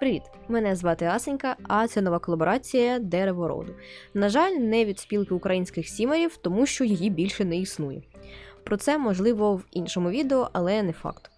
Привіт! Мене звати Асенька, а це нова колаборація Дерево роду. На жаль, не від спілки українських сімерів, тому що її більше не існує. Про це можливо в іншому відео, але не факт.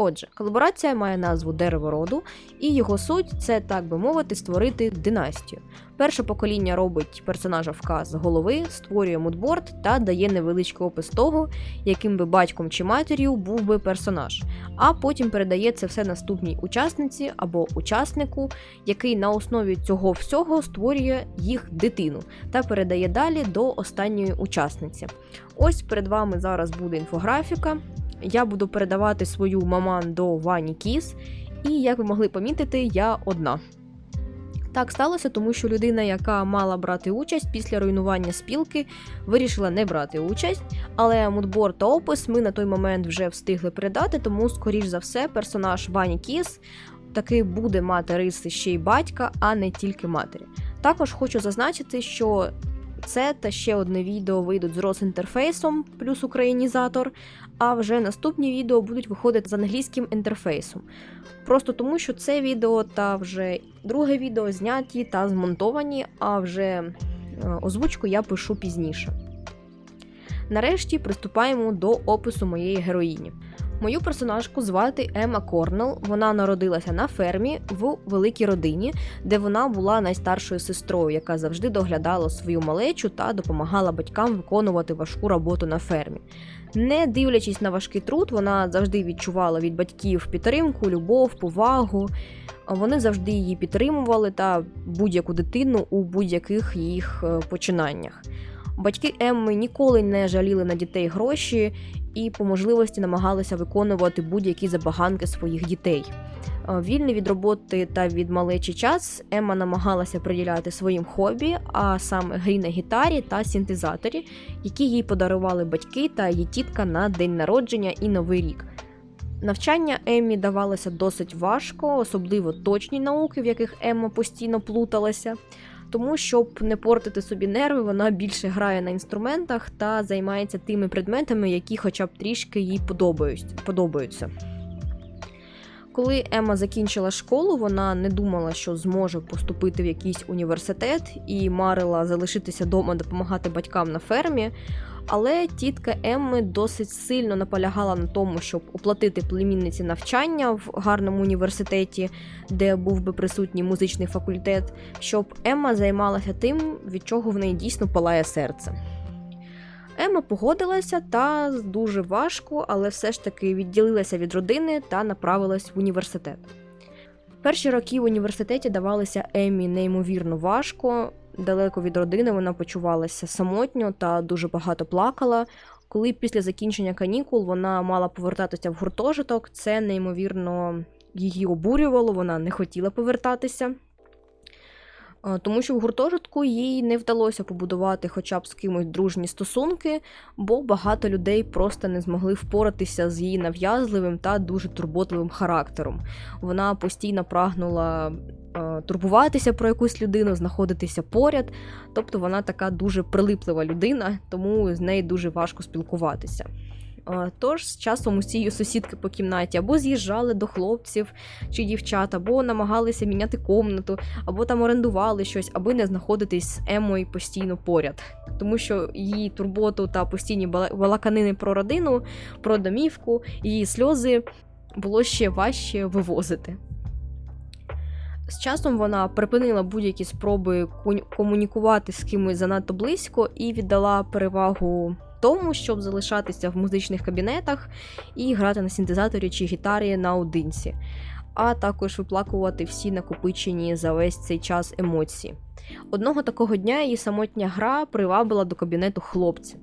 Отже, колаборація має назву Дерево роду, і його суть це, так би мовити, створити династію. Перше покоління робить персонажа в з голови, створює мудборд та дає невеличкий опис того, яким би батьком чи матір'ю був би персонаж, а потім передає це все наступній учасниці або учаснику, який на основі цього всього створює їх дитину та передає далі до останньої учасниці. Ось перед вами зараз буде інфографіка. Я буду передавати свою маман до Вані Кіс, і як ви могли помітити, я одна. Так сталося, тому що людина, яка мала брати участь після руйнування спілки, вирішила не брати участь, але мудбор та опис ми на той момент вже встигли передати, тому, скоріш за все, персонаж Вані Кіс таки буде мати риси ще й батька, а не тільки матері. Також хочу зазначити, що це та ще одне відео вийдуть з ROS-інтерфейсом плюс українізатор, а вже наступні відео будуть виходити з англійським інтерфейсом. Просто тому, що це відео та вже друге відео зняті та змонтовані, а вже е, озвучку я пишу пізніше. Нарешті приступаємо до опису моєї героїні. Мою персонажку звати Ема Корнел. Вона народилася на фермі в великій родині, де вона була найстаршою сестрою, яка завжди доглядала свою малечу та допомагала батькам виконувати важку роботу на фермі. Не дивлячись на важкий труд, вона завжди відчувала від батьків підтримку, любов, повагу. Вони завжди її підтримували та будь-яку дитину у будь-яких їх е, починаннях. Батьки Емми ніколи не жаліли на дітей гроші і по можливості намагалися виконувати будь-які забаганки своїх дітей. Е, вільний від роботи та від малечий час Емма намагалася приділяти своїм хобі, а саме грі на гітарі та синтезаторі, які їй подарували батьки та її тітка на день народження і новий рік. Навчання Еммі давалося досить важко, особливо точні науки, в яких Емма постійно плуталася. Тому, щоб не портити собі нерви, вона більше грає на інструментах та займається тими предметами, які хоча б трішки їй подобаються. Коли Ема закінчила школу, вона не думала, що зможе поступити в якийсь університет і марила залишитися вдома допомагати батькам на фермі. Але тітка Емми досить сильно наполягала на тому, щоб оплатити племінниці навчання в гарному університеті, де був би присутній музичний факультет, щоб Емма займалася тим, від чого в неї дійсно палає серце. Ема погодилася та дуже важко, але все ж таки відділилася від родини та направилась в університет. Перші роки в університеті давалися Емі неймовірно важко. Далеко від родини вона почувалася самотньо та дуже багато плакала. Коли після закінчення канікул вона мала повертатися в гуртожиток, це неймовірно її обурювало, вона не хотіла повертатися тому що в гуртожитку їй не вдалося побудувати хоча б з кимось дружні стосунки, бо багато людей просто не змогли впоратися з її нав'язливим та дуже турботливим характером. Вона постійно прагнула турбуватися про якусь людину, знаходитися поряд, тобто вона така дуже прилиплива людина, тому з нею дуже важко спілкуватися. Тож з часом усі її сусідки по кімнаті або з'їжджали до хлопців чи дівчат, або намагалися міняти комнату, або там орендували щось, аби не знаходитись з Емою постійно поряд. Тому що її турботу та постійні балаканини про родину, про домівку, її сльози було ще важче вивозити. З часом вона припинила будь-які спроби комунікувати з кимось занадто близько і віддала перевагу тому, щоб залишатися в музичних кабінетах і грати на синтезаторі чи гітарі наодинці, а також виплакувати всі накопичені за весь цей час емоції. Одного такого дня її самотня гра привабила до кабінету хлопця.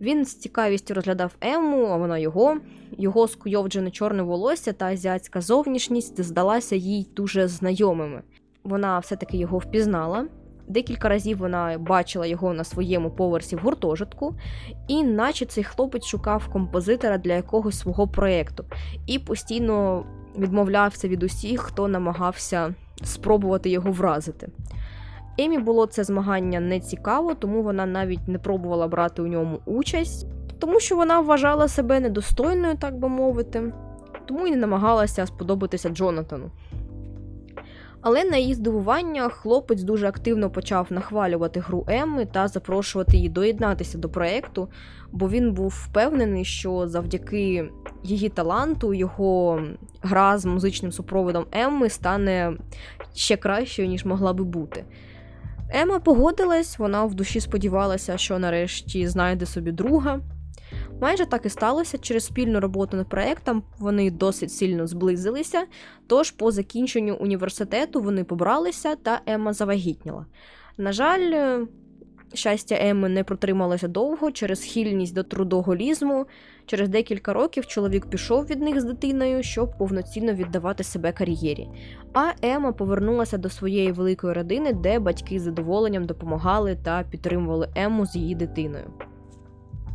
Він з цікавістю розглядав Ему, а вона його. Його скуйовджене чорне волосся та азіатська зовнішність здалася їй дуже знайомими. Вона все-таки його впізнала Декілька разів вона бачила його на своєму поверсі в гуртожитку, і наче цей хлопець шукав композитора для якогось свого проєкту і постійно відмовлявся від усіх, хто намагався спробувати його вразити. Емі було це змагання не цікаво, тому вона навіть не пробувала брати у ньому участь, тому що вона вважала себе недостойною, так би мовити, тому і не намагалася сподобатися Джонатану. Але на її здивування хлопець дуже активно почав нахвалювати гру Емми та запрошувати її доєднатися до проекту, бо він був впевнений, що завдяки її таланту його гра з музичним супроводом Емми стане ще кращою, ніж могла би бути. Ема погодилась, вона в душі сподівалася, що нарешті знайде собі друга. Майже так і сталося. Через спільну роботу над проектом вони досить сильно зблизилися. Тож по закінченню університету вони побралися, та Емма завагітніла. На жаль, е, щастя Емми не протрималося довго через схильність до трудоголізму. Через декілька років чоловік пішов від них з дитиною, щоб повноцінно віддавати себе кар'єрі. А Ема повернулася до своєї великої родини, де батьки з задоволенням допомагали та підтримували Ему з її дитиною.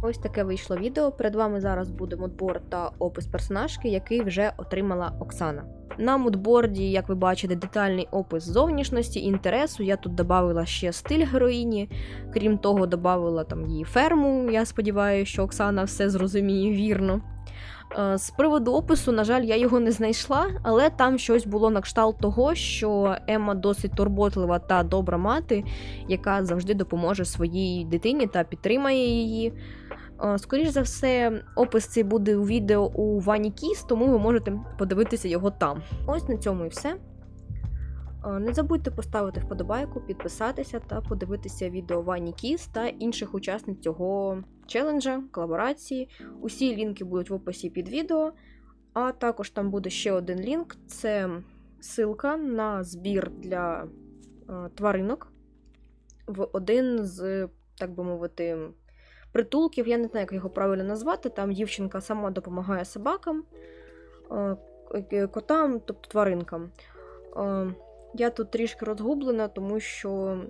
Ось таке вийшло відео. Перед вами зараз буде модборд та опис персонажки, який вже отримала Оксана. На модборді, як ви бачите, детальний опис зовнішності, інтересу. Я тут додавала ще стиль героїні. Крім того, додавала там її ферму. Я сподіваюся, що Оксана все зрозуміє вірно. Е, З приводу опису, на жаль, я його не знайшла, але там щось було на кшталт того, що Емма досить турботлива та добра мати, яка завжди допоможе своїй дитині та підтримає її. Е, Скоріш за все, опис цей буде у відео у Вані Кіс, тому ви можете подивитися його там. Ось на цьому і все. Е, Не забудьте поставити вподобайку, підписатися та подивитися відео Вані Кіс та інших учасниць цього челенджа, колаборації. Усі лінки будуть в описі під відео. А також там буде ще один лінк: це ссылка на збір для е, тваринок в один з, так би мовити, притулків. Я не знаю, як його правильно назвати. Там дівчинка сама допомагає собакам, е, котам, тобто тваринкам. Е, Я тут трішки розгублена, тому що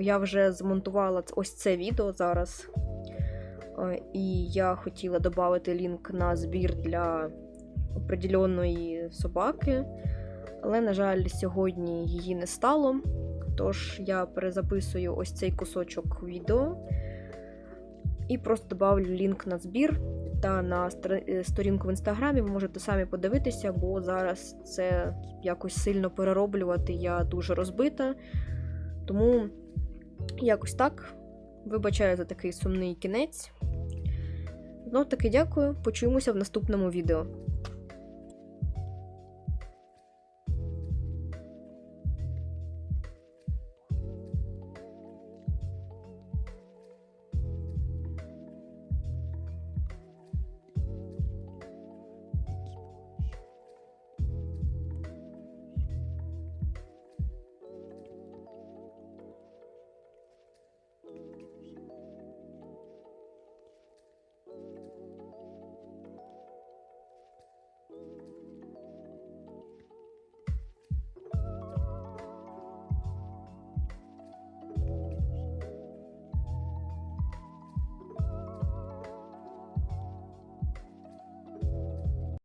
я вже змонтувала ось це відео зараз. Е, І я хотіла додати лінк на збір для определеної собаки. Але, на жаль, сьогодні її не стало. Тож я перезаписую ось цей кусочок відео і просто добавлю лінк на збір та на е, сторінку в інстаграмі. Ви можете самі подивитися, бо зараз це якось сильно перероблювати. Я дуже розбита. Тому якось так. Вибачаю за такий сумний кінець. Знов таки дякую. Почуємося в наступному відео.